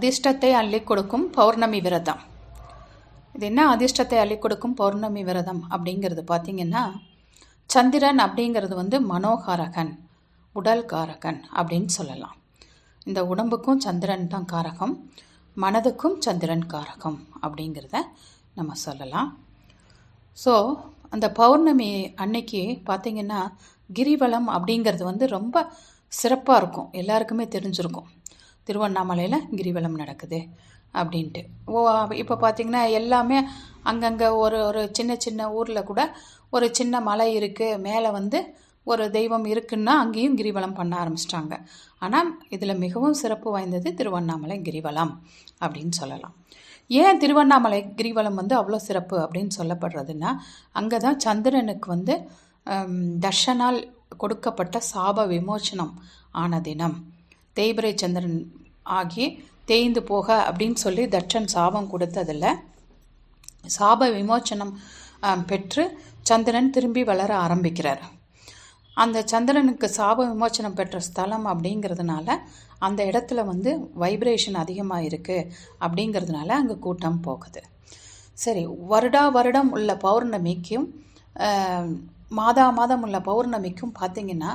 அதிர்ஷ்டத்தை அள்ளி கொடுக்கும் பௌர்ணமி விரதம். இது என்ன அதிர்ஷ்டத்தை அள்ளி கொடுக்கும் பௌர்ணமி விரதம் அப்படிங்கிறது பார்த்தீங்கன்னா சந்திரன் அப்படிங்கிறது வந்து மனோகாரகன் உடல் காரகன் அப்படின்னு சொல்லலாம். இந்த உடம்புக்கும் சந்திரன் தான் காரகம் மனதுக்கும் சந்திரன் காரகம் அப்படிங்கிறத நம்ம சொல்லலாம். ஸோ அந்த பௌர்ணமி அன்னைக்கு பார்த்தீங்கன்னா கிரிவலம் அப்படிங்கிறது வந்து ரொம்ப சிறப்பாக இருக்கும். எல்லாருக்குமே தெரிஞ்சிருக்கும். திருவண்ணாமலையில் கிரிவலம் நடக்குது அப்படின்ட்டு. ஓ இப்போ பார்த்தீங்கன்னா எல்லாமே அங்கங்கே ஒரு ஒரு சின்ன சின்ன ஊரில் கூட ஒரு சின்ன மலை இருக்குது மேலே வந்து ஒரு தெய்வம் இருக்குன்னா அங்கேயும் கிரிவலம் பண்ண ஆரம்பிச்சிட்டாங்க. ஆனால் இதில் மிகவும் சிறப்பு வாய்ந்தது திருவண்ணாமலை கிரிவலம் அப்படின்னு சொல்லலாம். ஏன் திருவண்ணாமலை கிரிவலம் வந்து அவ்வளோ சிறப்பு அப்படின்னு சொல்லப்படுறதுன்னா அங்கே தான் சந்திரனுக்கு வந்து தர்ஷனால் கொடுக்கப்பட்ட சாப விமோச்சனம் ஆன தினம். தேய்பிரை சந்திரன் ஆகி தேய்ந்து போக அப்படின்னு சொல்லி தட்சன் சாபம் கொடுத்ததில் சாப விமோச்சனம் பெற்று சந்திரன் திரும்பி வளர ஆரம்பிக்கிறார். அந்த சந்திரனுக்கு சாப விமோச்சனம் பெற்ற ஸ்தலம் அப்படிங்கிறதுனால அந்த இடத்துல வந்து வைப்ரேஷன் அதிகமாக இருக்குது அப்படிங்கிறதுனால அங்கே கூட்டம் போகுது. சரி வருடா வருடம் உள்ள பௌர்ணமிக்கும் மாதா மாதம் உள்ள பௌர்ணமிக்கும் பார்த்தீங்கன்னா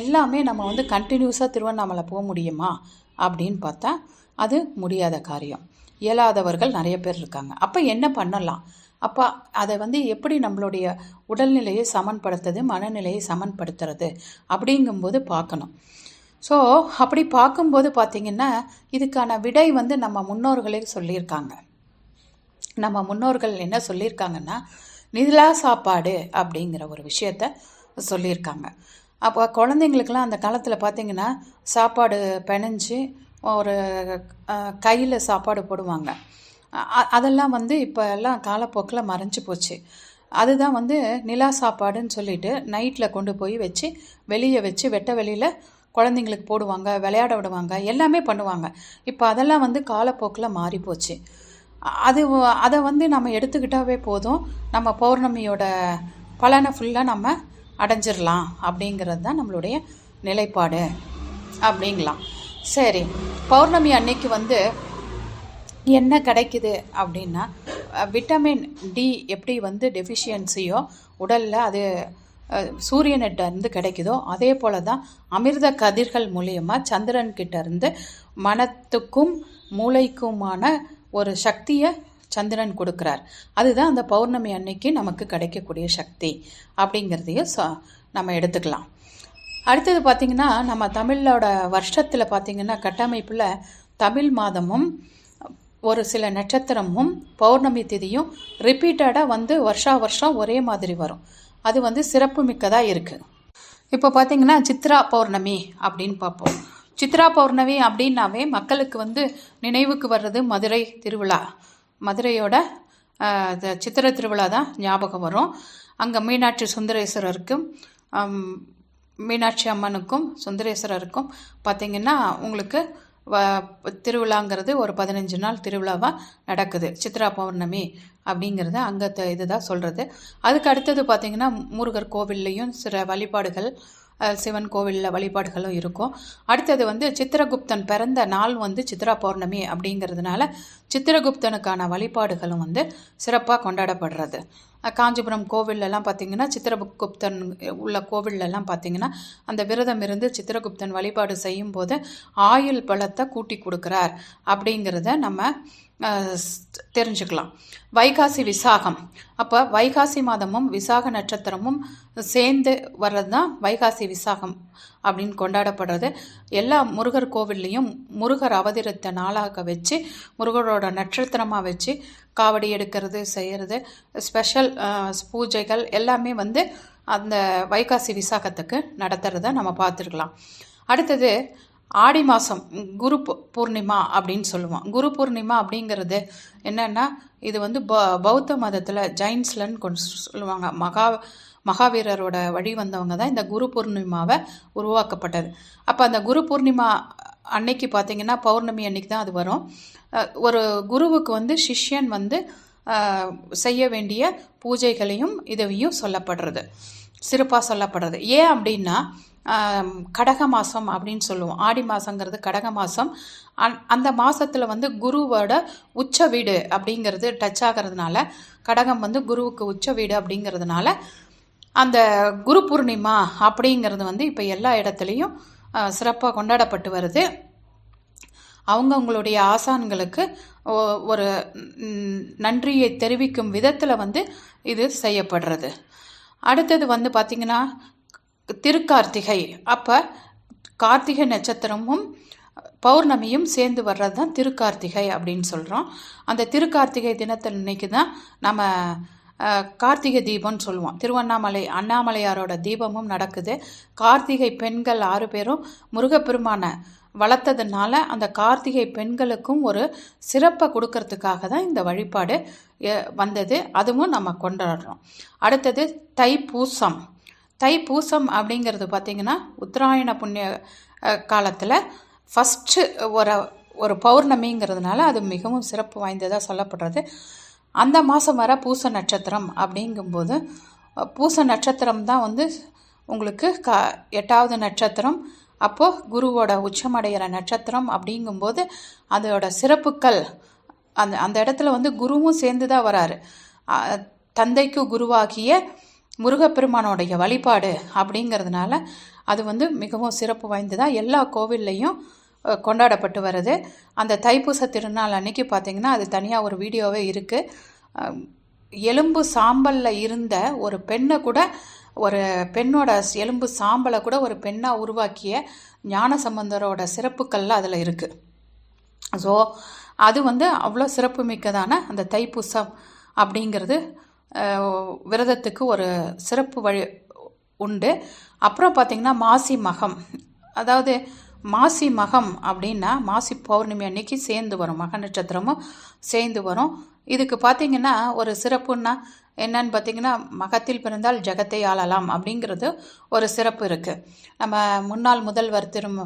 எல்லாமே நம்ம வந்து கண்டினியூஸாக திருவண்ணாமலை போக முடியுமா? அப்படின்னு பார்த்தா அது முடியாத காரியம். இயலாதவர்கள் நிறைய பேர் இருக்காங்க. அப்போ என்ன பண்ணலாம்? அப்போ அதை வந்து எப்படி நம்மளுடைய உடல்நிலையை சமன்படுத்துறது மனநிலையை சமன்படுத்துறது அப்படிங்கும்போது பார்க்கணும். ஸோ அப்படி பார்க்கும்போது பார்த்திங்கன்னா இதுக்கான விடை வந்து நம்ம முன்னோர்களே சொல்லியிருக்காங்க. நம்ம முன்னோர்கள் என்ன சொல்லியிருக்காங்கன்னா நிலா சாப்பாடு அப்படிங்கிற ஒரு விஷயத்த சொல்லியிருக்காங்க. அப்போ குழந்தைங்களுக்கெல்லாம் அந்த காலத்தில் பார்த்தீங்கன்னா சாப்பாடு பிணைஞ்சு ஒரு கையில் சாப்பாடு போடுவாங்க. அதெல்லாம் வந்து இப்போ எல்லாம் காலப்போக்கில் மறைஞ்சு போச்சு. அதுதான் வந்து நிலா சாப்பாடுன்னு சொல்லிட்டு நைட்டில் கொண்டு போய் வச்சு வெளியே வச்சு வெட்ட வெளியில் குழந்தைங்களுக்கு போடுவாங்க விளையாட விடுவாங்க எல்லாமே பண்ணுவாங்க. இப்போ அதெல்லாம் வந்து காலப்போக்கில் மாறி போச்சு அது அதை வந்து நம்ம எடுத்துக்கிட்டாவே போதும். நம்ம பௌர்ணமியோட பலனை ஃபுல்லாக நம்ம அடைஞ்சிடலாம் அப்படிங்கிறது தான் நம்மளுடைய நிலைப்பாடு அப்படிங்களாம் சரி பௌர்ணமி அன்னைக்கு வந்து என்ன கிடைக்குது அப்படின்னா விட்டமின் டி எப்படி வந்து டெஃபிஷியன்சியோ உடலில் அது சூரியனிட்டருந்து இருந்து கிடைக்குதோ அதே போல தான் அமிர்த கதிர்கள் மூலியமாக சந்திரன்கிட்ட இருந்து மனத்துக்கும் மூளைக்குமான ஒரு சக்தியை சந்திரன் கொடுக்குறார். அதுதான் அந்த பௌர்ணமி அன்னைக்கு நமக்கு கிடைக்கக்கூடிய சக்தி அப்படிங்கிறதையும் நம்ம எடுத்துக்கலாம். அடுத்தது பார்த்திங்கன்னா நம்ம தமிழோட வருஷத்தில் பார்த்திங்கன்னா கட்டமைப்பில் தமிழ் மாதமும் ஒரு சில நட்சத்திரமும் பௌர்ணமி திதியும் ரிப்பீட்டடாக வந்து வருஷா வருஷம் ஒரே மாதிரி வரும். அது வந்து சிறப்பு மிக்கதாக இருக்குது இப்போ பார்த்தீங்கன்னா சித்ரா பௌர்ணமி அப்படின்னு பார்ப்போம். சித்ரா பௌர்ணமி அப்படின்னாவே மக்களுக்கு வந்து நினைவுக்கு வர்றது மதுரை திருவிழா. மதுரையோட சித்திர சித்திரை திருவிழா தான் ஞாபகம் வரும். அங்கே மீனாட்சி சுந்தரேஸ்வரருக்கும் மீனாட்சி அம்மனுக்கும் சுந்தரேஸ்வரருக்கும் பார்த்தீங்கன்னா உங்களுக்கு வ திருவிழாங்கிறது ஒரு பதினஞ்சு நாள் திருவிழாவாக நடக்குது. சித்ரா பௌர்ணமி அப்படிங்கிறத அங்கே இதுதான் சொல்கிறது அதுக்கு அடுத்தது பார்த்திங்கன்னா முருகர் கோவில்லையும் சில வழிபாடுகள் சிவன் கோவிலில் வழிபாடுகளும் இருக்கும். அடுத்தது வந்து சித்திரகுப்தன் பிறந்த நாள் வந்து சித்ரா பௌர்ணமி அப்படிங்கிறதுனால சித்திரகுப்தனுக்கான வழிபாடுகளும் வந்து சிறப்பாக கொண்டாடப்படுறது. காஞ்சிபுரம் கோவில்லலாம் பார்த்தீங்கன்னா சித்திரகுப்தன் உள்ள கோவில்லலாம் பார்த்தீங்கன்னா அந்த விரதம் இருந்து சித்திரகுப்தன் வழிபாடு செய்யும்போது ஆயுள் பலத்தை கூட்டி கொடுக்குறார் அப்படிங்கிறத நம்ம தெரிஞ்சுக்கலாம். வைகாசி விசாகம். அப்போ வைகாசி மாதமும் விசாக நட்சத்திரமும் சேர்ந்து வர்றது தான் வைகாசி விசாகம் அப்படின்னு கொண்டாடப்படுறது. எல்லா முருகர் கோவில்லையும் முருகர் அவதரித்த நாளாக வச்சு முருகரோட நட்சத்திரமாக வச்சு காவடி எடுக்கிறது செய்கிறது ஸ்பெஷல் பூஜைகள் எல்லாமே வந்து அந்த வைகாசி விசாகத்துக்கு நடத்துகிறத நம்ம பார்த்துருக்கலாம். அடுத்தது ஆடி மாதம் குரு பூர்ணிமா அப்படின்னு சொல்லுவோம். குரு பூர்ணிமா அப்படிங்கிறது என்னென்னா இது வந்து ப பௌத்த மதத்தில் ஜைன்ஸ்லன்னு கொண்டு சொல்லுவாங்க. மகா மகாவீரரோட வழி வந்தவங்க தான் இந்த குரு பூர்ணிமாவை உருவாக்கப்பட்டது. அப்போ அந்த குரு பூர்ணிமா அன்னைக்கு பார்த்தீங்கன்னா பௌர்ணமி அன்னைக்கு தான் அது வரும். ஒரு குருவுக்கு வந்து சிஷ்யன் வந்து செய்ய வேண்டிய பூஜைகளையும் இதையும் சொல்லப்படுறது. சிறப்பாக சொல்லப்படுறது. ஏன் அப்படின்னா கடக மாதம் அப்படின்னு சொல்லுவோம். ஆடி மாதங்கிறது கடக மாதம் அந் அந்த மாதத்தில் வந்து குருவோட உச்ச வீடு அப்படிங்கிறது டச் ஆகிறதுனால கடகம் வந்து குருவுக்கு உச்ச வீடு அப்படிங்கிறதுனால அந்த குரு பூர்ணிமா அப்படிங்கிறது வந்து இப்போ எல்லா இடத்துலையும் சிறப்பாக கொண்டாடப்பட்டு வருது. அவங்கவுங்களுடைய ஆசான்களுக்கு ஒரு நன்றியை தெரிவிக்கும் விதத்தில் வந்து இது செய்யப்படுறது. அடுத்தது வந்து பார்த்திங்கன்னா திருக்கார்த்திகை. அப்போ கார்த்திகை நட்சத்திரமும் பௌர்ணமியும் சேர்ந்து வர்றது தான் திருக்கார்த்திகை அப்படின்னு சொல்கிறோம் அந்த திருக்கார்த்திகை தினத்தில் இன்னைக்கு தான் நம்ம கார்த்திகை தீபம்னு சொல்லுவோம். திருவண்ணாமலை அண்ணாமலையாரோட தீபமும் நடக்குது. கார்த்திகை பெண்கள் ஆறு பேரும் முருகப்பெருமானை வளர்த்ததுனால அந்த கார்த்திகை பெண்களுக்கும் ஒரு சிறப்பை கொடுக்கறதுக்காக தான் இந்த வழிபாடு வந்தது. அதுவும் நம்ம கொண்டாடுறோம். அடுத்தது தைப்பூசம். தைப்பூசம் அப்படிங்கிறது பார்த்திங்கன்னா உத்தராயண புண்ணிய காலத்தில் ஃபஸ்ட்டு ஒரு ஒரு பௌர்ணமிங்கிறதுனால அது மிகவும் சிறப்பு வாய்ந்ததாக சொல்லப்படுறது. அந்த மாதம் வர பூச நட்சத்திரம் அப்படிங்கும்போது பூச நட்சத்திரம் தான் வந்து உங்களுக்கு க எட்டாவது நட்சத்திரம். அப்போது குருவோட உச்சமடைகிற நட்சத்திரம் அப்படிங்கும்போது அதோட சிறப்புக்கள் அந்த அந்த இடத்துல வந்து குருவும் சேர்ந்து தான் வராரு தந்தைக்கு குருவாகிய முருகப்பெருமானோடைய வழிபாடு அப்படிங்கிறதுனால அது வந்து மிகவும் சிறப்பு வாய்ந்ததாக எல்லா கோவில்லையும் கொண்டாடப்பட்டு வருது. அந்த தைப்பூச திருநாள் அன்னைக்கு பார்த்தீங்கன்னா அது தனியாக ஒரு வீடியோவே இருக்குது எலும்பு சாம்பலில் இருந்த ஒரு பெண்ணை கூட ஒரு பெண்ணோட எலும்பு சாம்பலை கூட ஒரு பெண்ணாக உருவாக்கிய ஞான சம்பந்தரோட சிறப்புக்கள்லாம் அதில் இருக்குது ஸோ அது வந்து அவ்வளோ சிறப்பு மிக்கதான அந்த தைப்பூசம் அப்படிங்கிறது விரதத்துக்கு ஒரு சிறப்பு வழி உண்டு. அப்புறம் பார்த்திங்கன்னா மாசி மகம். அதாவது மாசி மகம் அப்படின்னா மாசி பௌர்ணமி அன்னைக்கு சேர்ந்து வரும். மக நட்சத்திரமும் சேர்ந்து வரும். இதுக்கு பார்த்திங்கன்னா ஒரு சிறப்புன்னா என்னன்னு பார்த்தீங்கன்னா மகத்தில் பிறந்தால் ஜெகத்தை ஆளலாம் அப்படிங்கிறது ஒரு சிறப்பு இருக்குது நம்ம முன்னாள் முதல்வர் திரும்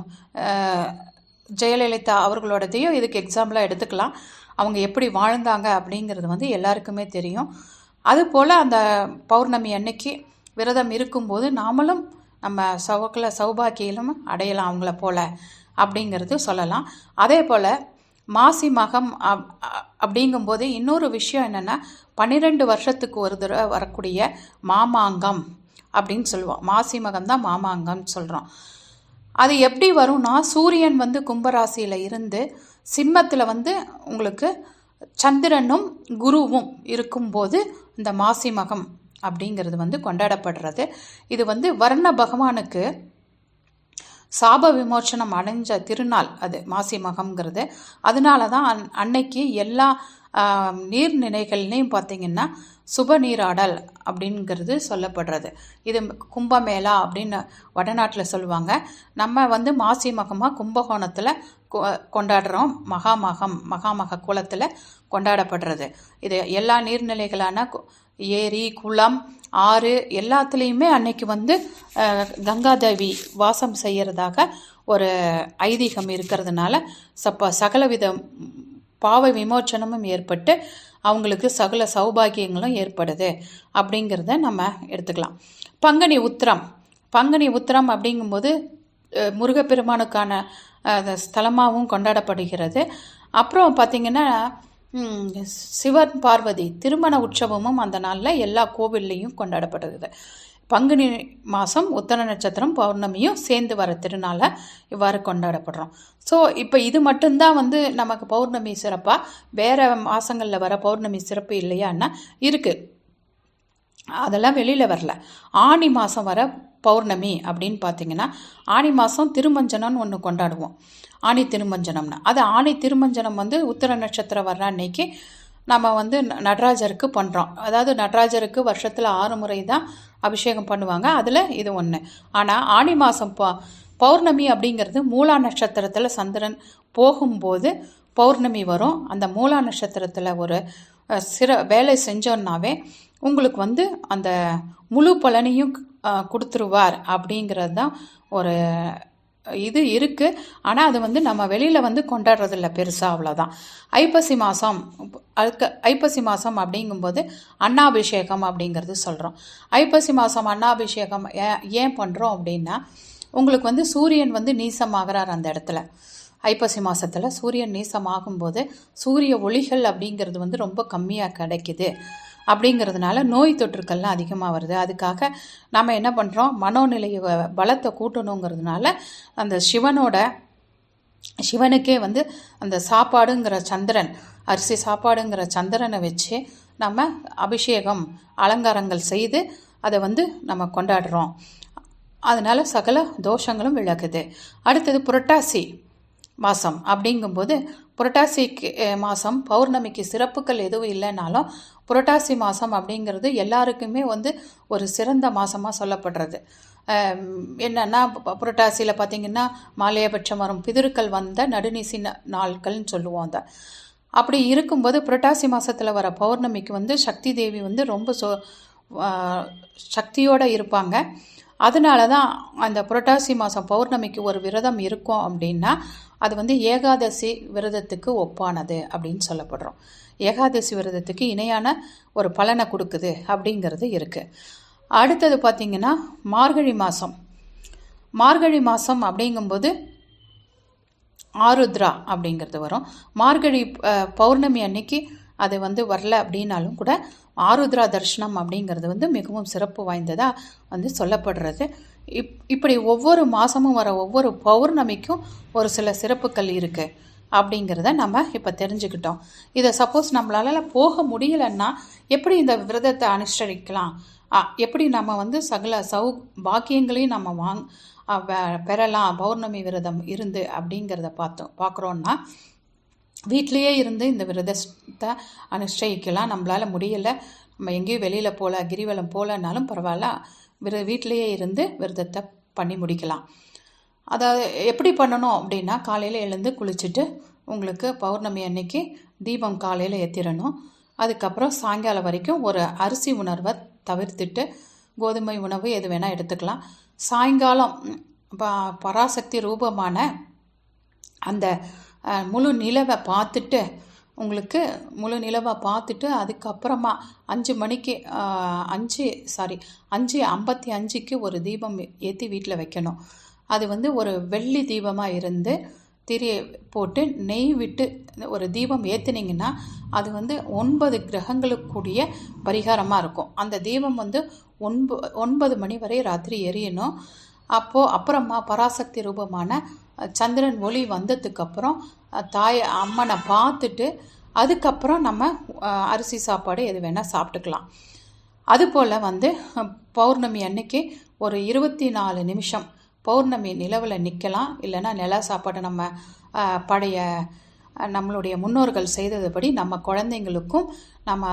ஜெயலலிதா அவர்களோடதையும் இதுக்கு எக்ஸாம்பிளாக எடுத்துக்கலாம். அவங்க எப்படி வாழ்ந்தாங்க அப்படிங்கிறது வந்து எல்லாருக்குமே தெரியும். அதுபோல் அந்த பௌர்ணமி அன்னைக்கு விரதம் இருக்கும்போது நாமளும் நம்ம சவக்கில் சௌபாக்கியிலும் அடையலாம் அவங்கள போல அப்படிங்கிறது சொல்லலாம். அதே போல் மாசி மகம் அப்- அ- அப்படிங்கும்போது இன்னொரு விஷயம் என்னென்னா பன்னிரெண்டு வருஷத்துக்கு ஒரு தடவை வரக்கூடிய மாமாங்கம் அப்படின்னு சொல்லுவோம். மாசி மகம் தான் மாமாங்கம்னு சொல்கிறோம் அது எப்படி வரும்னா சூரியன் வந்து கும்பராசியில் இருந்து சிம்மத்தில் வந்து உங்களுக்கு சந்திரனும் குருவும் இருக்கும்போது இந்த மாசி மகம் அப்படிங்கிறது வந்து கொண்டாடப்படுறது. இது வந்து வர்ண பகவானுக்கு சாப விமோச்சனம் அடைஞ்ச திருநாள் அது மாசி மகம்ங்கிறது. அதனால தான் அன் அன்னைக்கு எல்லா நீர்நிலைகள்லையும் பார்த்தீங்கன்னா சுப நீராடல் அப்படிங்கிறது சொல்லப்படுறது. இது கும்பமேளா அப்படின்னு வடநாட்டில் சொல்லுவாங்க. நம்ம வந்து மாசி மகமாக கும்பகோணத்தில் கொண்டாடுறோம். மகாமகம் மகாமக குளத்தில் கொண்டாடப்படுறது. இது எல்லா நீர்நிலைகளான ஏரி குளம் ஆறு எல்லாத்துலேயுமே அன்னைக்கு வந்து கங்காதேவி வாசம் செய்கிறதாக ஒரு ஐதீகம் இருக்கிறதுனால சப்ப சகலவித பாவ விமோச்சனமும் ஏற்பட்டு அவங்களுக்கு சகல சௌபாகியங்களும் ஏற்படுது. அப்படிங்கிறத நம்ம எடுத்துக்கலாம். பங்குனி உத்திரம். பங்குனி உத்திரம் அப்படிங்கும்போது முருகப்பெருமானுக்கான ஸ்தலமாகவும் கொண்டாடப்படுகிறது. அப்புறம் பார்த்திங்கன்னா சிவன் பார்வதி திருமண உற்சவமும் அந்த நாளில் எல்லா கோவில்லையும் கொண்டாடப்படுகிறது. பங்குனி மாதம் உத்தர நட்சத்திரம் பௌர்ணமியும் சேர்ந்து வர திருநாளை இவ்வாறு கொண்டாடப்படுறோம். ஸோ இப்போ இது மட்டும்தான் வந்து நமக்கு பௌர்ணமி சிறப்பாக வேறு மாதங்களில் வர பௌர்ணமி சிறப்பு இல்லையான்னா இருக்குது அதெல்லாம் வெளியில் வரல. ஆனி மாதம் வர பௌர்ணமி அப்படின்னு பார்த்தீங்கன்னா ஆனி மாதம் திருமஞ்சனம்னு ஒன்று கொண்டாடுவோம். ஆணி திருமஞ்சனம்னு. அது ஆனி திருமஞ்சனம் வந்து உத்தர நட்சத்திரம் வர்ற அன்னைக்கு நம்ம வந்து நடராஜருக்கு பண்ணுறோம் அதாவது நடராஜருக்கு வருஷத்தில் ஆறு முறை தான் அபிஷேகம் பண்ணுவாங்க. அதில் இது ஒன்று ஆனால் ஆனி மாதம் ப பௌர்ணமி அப்படிங்கிறது மூலா நட்சத்திரத்தில் சந்திரன் போகும்போது பௌர்ணமி வரும். அந்த மூலா நட்சத்திரத்தில் ஒரு சிற வேலை செஞ்சோன்னாவே உங்களுக்கு வந்து அந்த முழு பலனையும் கொடுத்துருவார் அப்படிங்கிறது தான் ஒரு இது இருக்குது ஆனால் அது வந்து நம்ம வெளியில் வந்து கொண்டாடுறதில்ல பெருசாக அவ்வளோதான் ஐப்பசி மாதம் அதுக்கு ஐப்பசி மாதம் அப்படிங்கும்போது அன்னாபிஷேகம் அப்படிங்கிறது சொல்கிறோம் ஐப்பசி மாதம் அன்னாபிஷேகம் ஏன் ஏன் பண்ணுறோம் அப்படின்னா உங்களுக்கு வந்து சூரியன் வந்து நீசமாகிறார் அந்த இடத்துல. ஐப்பசி மாதத்தில் சூரியன் நீசமாகும்போது சூரிய ஒளிகள் அப்படிங்கிறது வந்து ரொம்ப கம்மியாக கிடைக்குது. அப்படிங்கிறதுனால நோய் தொற்றுக்கள்லாம் அதிகமாக வருது. அதுக்காக நம்ம என்ன பண்ணுறோம் மனோநிலையை வ- பலத்தை கூட்டணுங்கிறதுனால அந்த சிவனோட சிவனுக்கே வந்து அந்த சாப்பாடுங்கிற சந்திரன் அரிசி சாப்பாடுங்கிற சந்திரனை வச்சு நம்ம அபிஷேகம் அலங்காரங்கள் செய்து அதை வந்து நம்ம கொண்டாடுறோம். அதனால் சகல தோஷங்களும் விளக்குது அடுத்தது புரட்டாசி மாதம் அப்படிங்கும்போது புரட்டாசிக்கு மாதம் பௌர்ணமிக்கு சிறப்புகள் எதுவும் இல்லைனாலும் புரட்டாசி மாதம் அப்படிங்கிறது எல்லாருக்குமே வந்து ஒரு சிறந்த மாதமாக சொல்லப்படுறது. என்னென்னா புரட்டாசியில் பார்த்திங்கன்னா மாலையபட்சம் வரும். பிதிருக்கள் வந்த நடுநிசி நாட்கள்னு சொல்லுவோம் அதை. அப்படி இருக்கும்போது புரட்டாசி மாதத்தில் வர பௌர்ணமிக்கு வந்து சக்தி தேவி வந்து ரொம்ப சோ சக்தியோடு இருப்பாங்க. அதனால தான் அந்த புரட்டாசி மாதம் பௌர்ணமிக்கு ஒரு விரதம் இருக்கும் அப்படின்னா அது வந்து ஏகாதசி விரதத்துக்கு ஒப்பானது அப்படின்னு சொல்லப்படுறோம். ஏகாதசி விரதத்துக்கு இணையான ஒரு பலனை கொடுக்குது அப்படிங்கிறது இருக்குது அடுத்தது பார்த்திங்கன்னா மார்கழி மாதம் மார்கழி மாதம் அப்படிங்கும்போது ஆருத்ரா அப்படிங்கிறது வரும். மார்கழி பௌர்ணமி அன்னைக்கு அது வந்து வரல அப்படின்னாலும் கூட ஆருத்ரா தர்ஷனம் அப்படிங்கிறது வந்து மிகவும் சிறப்பு வாய்ந்ததாக வந்து சொல்லப்படுறது. இப் இப்படி ஒவ்வொரு மாதமும் வர ஒவ்வொரு பௌர்ணமிக்கும் ஒரு சில சிறப்புகள் இருக்குது அப்படிங்கிறத நம்ம இப்போ தெரிஞ்சுக்கிட்டோம். இதை சப்போஸ் நம்மளால போக முடியலன்னா எப்படி இந்த விரதத்தை அனுஷ்டரிக்கலாம்? எப்படி நம்ம வந்து சகல சௌ பாக்கியங்களையும் நம்ம வாங் பெறலாம் பௌர்ணமி விரதம் இருந்து அப்படிங்கிறத பார்த்தோம் பார்க்குறோன்னா வீட்லேயே இருந்து இந்த விரதத்தை அனுஷ்டிக்கலாம் நம்மளால் முடியலை. நம்ம எங்கேயும் வெளியில் போகல கிரிவலம் போகலனாலும் பரவாயில்ல. விர வீட்டிலேயே இருந்து விரதத்தை பண்ணி முடிக்கலாம். அதாவது எப்படி பண்ணணும் அப்படின்னா காலையில் எழுந்து குளிச்சுட்டு உங்களுக்கு பௌர்ணமி அன்னைக்கு தீபம் காலையில் ஏற்றிடணும் அதுக்கப்புறம் சாயங்காலம் வரைக்கும் ஒரு அரிசி உணர்வை தவிர்த்துட்டு கோதுமை உணவு எது வேணால் எடுத்துக்கலாம். சாயங்காலம் ப- பராசக்தி ரூபமான அந்த முழு நிலவை பார்த்துட்டு உங்களுக்கு முழு நிலவாக பார்த்துட்டு அதுக்கப்புறமா அஞ்சு மணிக்கு அஞ்சு சாரி அஞ்சு ஐம்பத்தி அஞ்சுக்கு ஒரு தீபம் ஏற்றி வீட்டில் வைக்கணும். அது வந்து ஒரு வெள்ளி தீபமாக இருந்து திரி போட்டு நெய் விட்டு ஒரு தீபம் ஏற்றுனீங்கன்னா அது வந்து ஒன்பது கிரகங்களுக்குரிய பரிகாரமாக இருக்கும். அந்த தீபம் வந்து ஒன்ப ஒன்பது மணி வரை ராத்திரி எரியணும். அப்போது அப்புறமா பராசக்தி ரூபமான சந்திரன் ஒளி வந்ததுக்கப்புறம் தாய் அம்மனை பார்த்துட்டு அதுக்கப்புறம் நம்ம அரிசி சாப்பாடு எது வேணால் சாப்பிட்டுக்கலாம். அதுபோல் வந்து பௌர்ணமி அன்னைக்கு ஒரு இருபத்தி நாலு நிமிஷம் பௌர்ணமி நிலவில் நிற்கலாம் இல்லைன்னா நில சாப்பாடு நம்ம பழைய நம்மளுடைய முன்னோர்கள் செய்ததுபடி நம்ம குழந்தைங்களுக்கும் நம்ம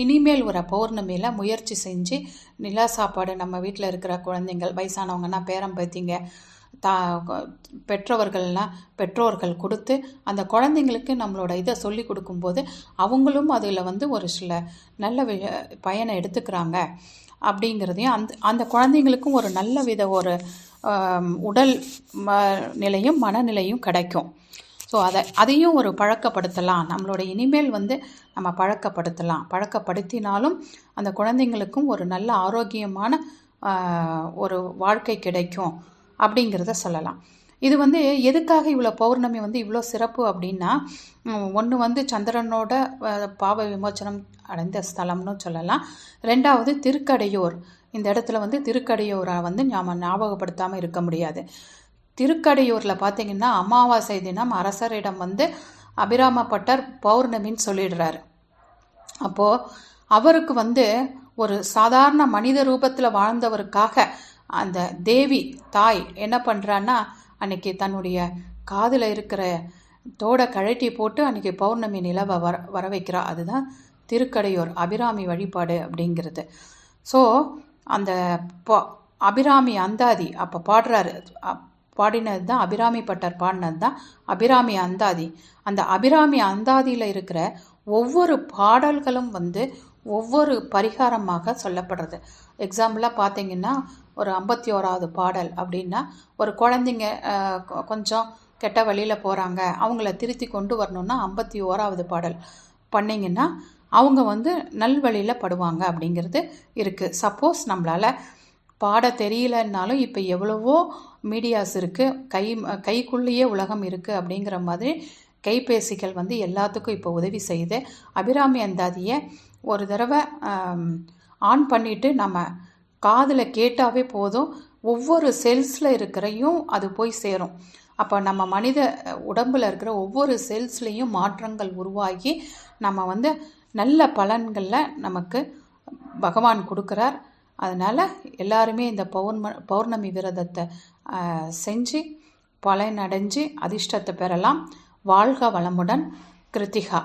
இனிமேல் ஒரு பௌர்ணமியில் முயற்சி செஞ்சு நிலா சாப்பாடு நம்ம வீட்டில் இருக்கிற குழந்தைங்கள் வயசானவங்கன்னா பேரம் பேத்திங்க தா பெற்றவர்கள்லாம் பெற்றோர்கள் கொடுத்து அந்த குழந்தைங்களுக்கு நம்மளோட இதை சொல்லி கொடுக்கும்போது அவங்களும் அதில் வந்து ஒரு சில நல்ல வி- பயனை எடுத்துக்கிறாங்க. அப்படிங்கிறதையும் அந்த அந்த குழந்தைங்களுக்கும் ஒரு நல்ல வித ஒரு உடல் ம நிலையும் மனநிலையும் கிடைக்கும். ஸோ அதை அதையும் ஒரு பழக்கப்படுத்தலாம். நம்மளோட இனிமேல் வந்து நம்ம பழக்கப்படுத்தலாம். பழக்கப்படுத்தினாலும் அந்த குழந்தைங்களுக்கும் ஒரு நல்ல ஆரோக்கியமான ஒரு வாழ்க்கை கிடைக்கும். அப்படிங்கிறத சொல்லலாம். இது வந்து எதுக்காக இவ்வளோ பௌர்ணமி வந்து இவ்வளோ சிறப்பு அப்படின்னா ஒன்று வந்து சந்திரனோட பாவ விமோச்சனம் அடைந்த ஸ்தலம்னு சொல்லலாம். ரெண்டாவது திருக்கடையூர். இந்த இடத்துல வந்து திருக்கடையூரை வந்து நாம் ஞாபகப்படுத்தாமல் இருக்க முடியாது. திருக்கடையூரில் பார்த்தீங்கன்னா அமாவாசை தினம் அரசரிடம் வந்து அபிராமப்பட்டர் பௌர்ணமின்னு சொல்லிடுறாரு. அப்போது அவருக்கு வந்து ஒரு சாதாரண மனித ரூபத்தில் வாழ்ந்தவருக்காக அந்த தேவி தாய் என்ன பண்ணுறான்னா அன்னைக்கு தன்னுடைய காதில் இருக்கிற தோட கழட்டி போட்டு அன்னைக்கு பௌர்ணமி நிலவை வர வர வைக்கிறா. அதுதான் திருக்கடையூர் அபிராமி வழிபாடு அப்படிங்கிறது. ஸோ அந்த பா அபிராமி அந்தாதி அப்போ பாடுறாரு. பாடினது தான் அபிராமி பட்டர் பாடினது தான் அபிராமி அந்தாதி. அந்த அபிராமி அந்தாதியில் இருக்கிற ஒவ்வொரு பாடல்களும் வந்து ஒவ்வொரு பரிகாரமாக சொல்லப்படுறது. எக்ஸாம்பிளாக பார்த்தீங்கன்னா ஒரு ஐம்பத்தி ஓராவது பாடல் அப்படின்னா ஒரு குழந்தைங்க கொஞ்சம் கெட்ட வழியில் போகிறாங்க அவங்கள திருத்தி கொண்டு வரணும்னா ஐம்பத்தி ஓராவது பாடல். பண்ணிங்கன்னா அவங்க வந்து நல்வழியில் படுவாங்க அப்படிங்கிறது இருக்குது சப்போஸ் நம்மளால் பாட தெரியலன்னாலும் இப்போ எவ்வளவோ மீடியாஸ் இருக்குது கை கைக்குள்ளேயே உலகம் இருக்குது அப்படிங்கிற மாதிரி கைபேசிகள் வந்து எல்லாத்துக்கும் இப்போ உதவி செய்யுது. அபிராமி அந்தாதியை ஒரு தடவை ஆன் பண்ணிவிட்டு நம்ம காதில் கேட்டாவே போதும். ஒவ்வொரு செல்ஸில் இருக்கிறையும் அது போய் சேரும். அப்போ நம்ம மனித உடம்பில் இருக்கிற ஒவ்வொரு செல்ஸ்லேயும் மாற்றங்கள் உருவாகி நம்ம வந்து நல்ல பலன்களில் நமக்கு பகவான் கொடுக்குறார். அதனால் எல்லாருமே இந்த பௌர்ண பௌர்ணமி விரதத்தை செஞ்சு பலனடைஞ்சு அதிர்ஷ்டத்தை பெறலாம். வாழ்க வளமுடன் கிருத்திகா.